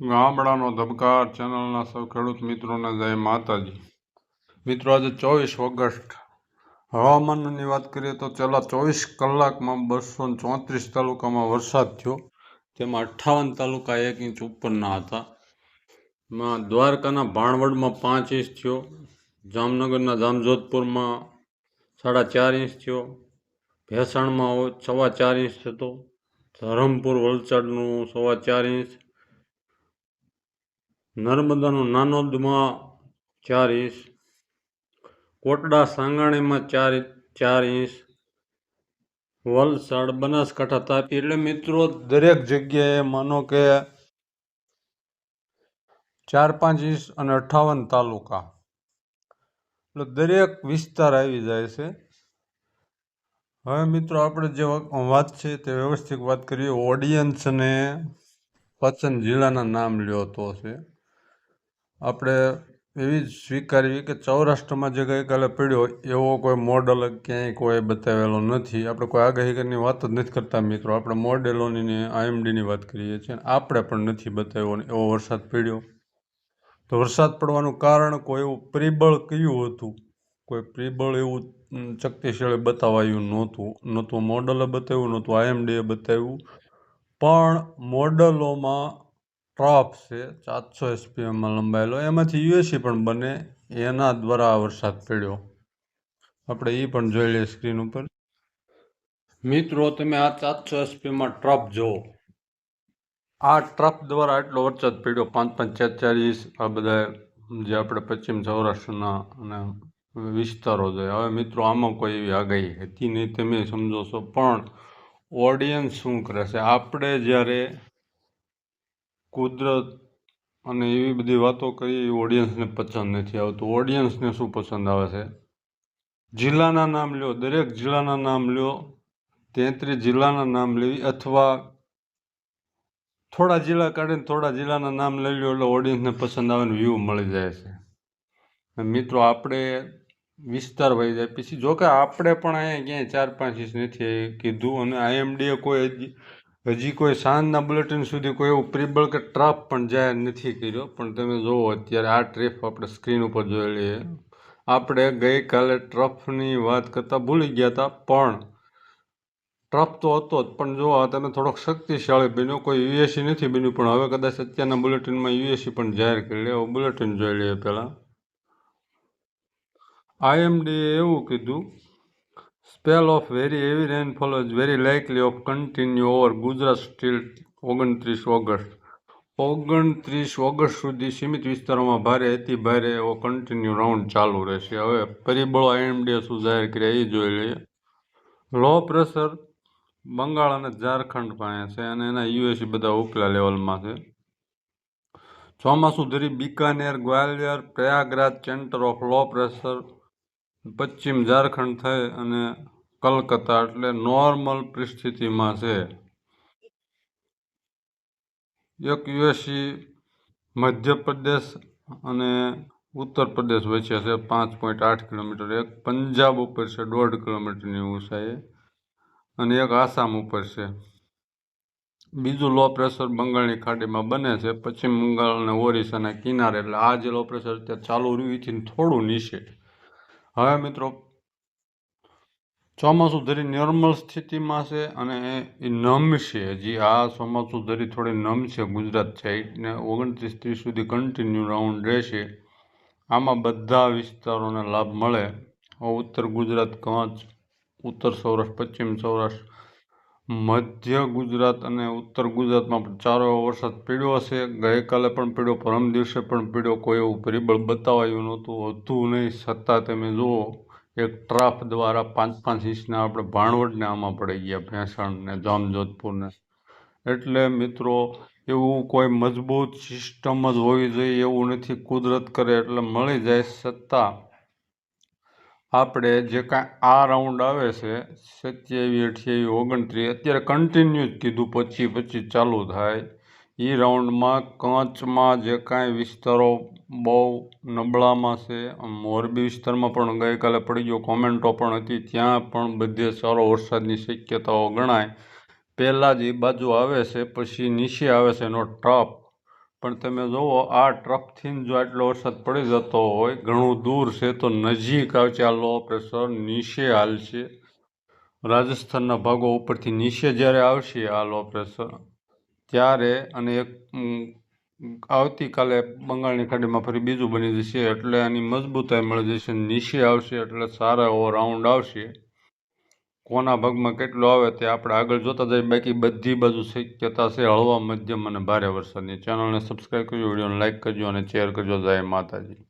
ગામડાનો ધબકાર ચેનલના સૌ ખેડૂત મિત્રોને જય માતાજી. મિત્રો, આજે ચોવીસ ઓગસ્ટ. હવામાનની વાત કરીએ તો છેલ્લા ચોવીસ કલાકમાં બસો ચોત્રીસ તાલુકામાં વરસાદ થયો. તેમાં અઠ્ઠાવન તાલુકા એક ઇંચ ઉપરના હતા. માં દ્વારકાના ભાણવડમાં પાંચ ઇંચ થયો. જામનગરના જામજોધપુરમાં સાડા ચાર ઇંચ થયો. ભેસાણમાં સવા ચાર ઇંચ થતો. ધરમપુર વલસાડનું સવા ચાર ઇંચ. નર્મદાનું નાનોદમાં ચાર ઇંચ, કોટડા સાંગાણીમાં ચાર ચાર ઇંચ, વલસાડ, બનાસકાંઠા તાપી. એટલે મિત્રો, દરેક જગ્યાએ માનો કે ચાર પાંચ ઇંચ અને અઠાવન તાલુકા. એટલે દરેક વિસ્તાર આવી જાય છે. હવે મિત્રો, આપણે જે વાત છે તે વ્યવસ્થિત વાત કરીએ. ઓડિયન્સને પસંદ જિલ્લાના નામ લ્યો તો છે. આપણે એવી જ સ્વીકારવી કે સૌરાષ્ટ્રમાં જે ગઈકાલે પડ્યો એવો કોઈ મોડલ ક્યાંય કોઈ બતાવેલો નથી. આપણે કોઈ આગાહીની વાત જ નથી કરતા મિત્રો. આપણે મોડેલોની ને આઈએમડીની વાત કરીએ છીએ આપણે પણ નથી બતાવ્યો એવો વરસાદ પડ્યો. તો વરસાદ પડવાનું કારણ કોઈ એવું પ્રિબળ કયું હતું? કોઈ પ્રિબળ એવું શક્તિશાળી બતાવાયું નહોતું. નહોતું મોડલે બતાવ્યું, નહોતું આઈએમડીએ બતાવ્યું. પણ મોડલોમાં ટ્રફ છે, સાતસો એસપીએમમાં લંબાયેલો. એમાંથી યુએસી પણ બને. એના દ્વારા વરસાદ પડ્યો. આપણે એ પણ જોઈ લઈએ સ્ક્રીન ઉપર. મિત્રો, તમે આ સાતસો એસપીમાં ટ્રફ જુઓ. આ ટ્રફ દ્વારા એટલો વરસાદ પડ્યો. પાંચ પાંચ, ચાર ચાર આ બધા જે આપણે પશ્ચિમ સૌરાષ્ટ્રના અને વિસ્તારો છે. હવે મિત્રો, આમાં કોઈ એવી આગાહી હતી નહીં. તમે સમજો છો. પણ ઓડિયન્સ શું કરે છે આપણે જ્યારે કુદરત અને એવી બધી વાતો કરીએ, એ ઓડિયન્સને પસંદ નથી આવતું. ઓડિયન્સને શું પસંદ આવે છે? જિલ્લાના નામ લ્યો, દરેક જિલ્લાના નામ લ્યો, તેત્રીસ જિલ્લાના નામ લેવી અથવા થોડા જિલ્લા કાઢીને થોડા જિલ્લાના નામ લઈ લ્યો એટલે ઓડિયન્સને પસંદ આવે વ્યૂ મળી જાય છે. મિત્રો, આપણે વિસ્તાર વહી જાય પછી જોકે આપણે પણ અહીંયા ક્યાંય ચાર પાંચ ઇંચ નથી કીધું અને આઈએમડીએ કોઈ હજી કોઈ સાંજના બુલેટિન સુધી કોઈ એવું પ્રિબળ કે ટ્રફ પણ જાહેર નથી કર્યો, પણ તમે જુઓ અત્યારે આ ટ્રેફ આપણે સ્ક્રીન ઉપર જોઈ લઈએ. આપણે ગઈકાલે ટ્રફની વાત કરતાં ભૂલી ગયા હતા, પણ ટ્રફ તો હતો જ, પણ જો તમે થોડોક શક્તિશાળી બન્યો, કોઈ યુએસી નથી બન્યું, પણ હવે કદાચ અત્યારના બુલેટિનમાં યુએસી પણ જાહેર કરી લે બુલેટિન જોઈ લઈએ પહેલાં. આઈએમડીએ એવું કીધું spell of very heavy rainfall is very likely of continue over Gujarat still ઓગણત્રીસ ઓગસ્ટ ઓગણત્રીસ ઓગસ્ટ સુધી સીમિત વિસ્તારોમાં ભારે અતિ ભારે એવો કન્ટિન્યુ રાઉન્ડ ચાલુ રહેશે. હવે પરિબળો આઈએમડીએ શું જાહેર કર્યા એ જોઈ લઈએ. લો પ્રેશર બંગાળ અને ઝારખંડ પાસે છે અને એના યુએસી બધા ઉપલા લેવલમાં છે. ચોમાસું ધરી Bikaner, Gwalior, Prayagraj centre of low pressure પશ્ચિમ ઝારખંડ થઈ અને કલકત્તા એટલે નોર્મલ પરિસ્થિતિમાં છે. એક યુએસી મધ્યપ્રદેશ અને ઉત્તર પ્રદેશ વચ્ચે છે પાંચ પોઈન્ટ આઠ કિલોમીટર, એક પંજાબ ઉપર છે દોઢ કિલોમીટરની ઊંચાઈએ અને એક આસામ ઉપર છે. બીજું લો પ્રેશર બંગાળની ખાડીમાં બને છે, પશ્ચિમ બંગાળ અને ઓરિસ્સાના કિનારે, એટલે આ જે લો પ્રેશર અત્યારે ચાલુ રહ્યું, એથી થોડું નીચે. હવે મિત્રો, ચોમાસું ધરી નોર્મલ સ્થિતિમાં છે અને એ નમ છે. હજી આ ચોમાસું ધરી થોડી નમશે ગુજરાત સાઈડને ઓગણત્રીસ ત્રીસ સુધી કન્ટિન્યુ રાઉન્ડ રહેશે. આમાં બધા વિસ્તારોને લાભ મળે. ઉત્તર ગુજરાત, કચ્છ, ઉત્તર સૌરાષ્ટ્ર, પશ્ચિમ સૌરાષ્ટ્ર મધ્ય ગુજરાત અને ઉત્તર ગુજરાતમાં પણ ચારો વરસાદ પીડ્યો હશે. ગઈકાલે પણ પીડ્યો, પરમ દિવસે પણ પીડ્યો. કોઈ એવું પરિબળ બતાવાયું નહોતું હતું નહીં. છતાં તમે જુઓ, એક ટ્રાફ દ્વારા પાંચ પાંચ ઇંચના આપણે ભાણવડને આમાં પડી ગયા ભેંસણને જામજોધપુરને. એટલે મિત્રો, એવું કોઈ મજબૂત સિસ્ટમ જ હોવી જોઈએ, એવું નથી. કુદરત કરે એટલે મળી જાય. છતાં આપણે જે કાંઈ આ રાઉન્ડ આવે છે, સત્યાવીસ, અઠ્યાવીસ, ઓગણત્રીસ, અત્યારે કન્ટિન્યુ જ કીધું, પચીસ પચીસ ચાલુ થાય. એ રાઉન્ડમાં કચ્છમાં જે કાંઈ વિસ્તારો બહુ નબળામાં છે મોરબી વિસ્તારમાં પણ ગઈકાલે પડી ગયો કોમેન્ટો પણ હતી, ત્યાં પણ બધે સારો વરસાદની શક્યતાઓ ગણાય. પહેલાં જ એ બાજુ આવે છે, પછી નીચે આવે છે, એનો ટ્રફ પણ તમે જુઓ, આ ટ્રફથી જો આટલો વરસાદ પડી જતો હોય, ઘણું દૂર છે, તો નજીક આવશે આ લો પ્રેશર, નીચે હાલશે રાજસ્થાનના ભાગો ઉપરથી નીચે જ્યારે આવશે આ લો પ્રેશર, ત્યારે અને એક આવતીકાલે બંગાળની ખાડીમાં ફરી બીજું બની જશે, એટલે આની મજબૂતાઈ મળી જશે, નીચે આવશે, એટલે સારા ઓવર રાઉન્ડ આવશે. કોના ભાગમાં કેટલું આવે તે આપણે આગળ જોતા જઈએ. બાકી બધી બાજુ શક્યતા છે હળવા, મધ્યમ અને ભારે વરસાદની. ચેનલને સબસ્ક્રાઈબ કરજો, વિડીયોને લાઇક કરજો અને શેર કરજો. જય માતાજી.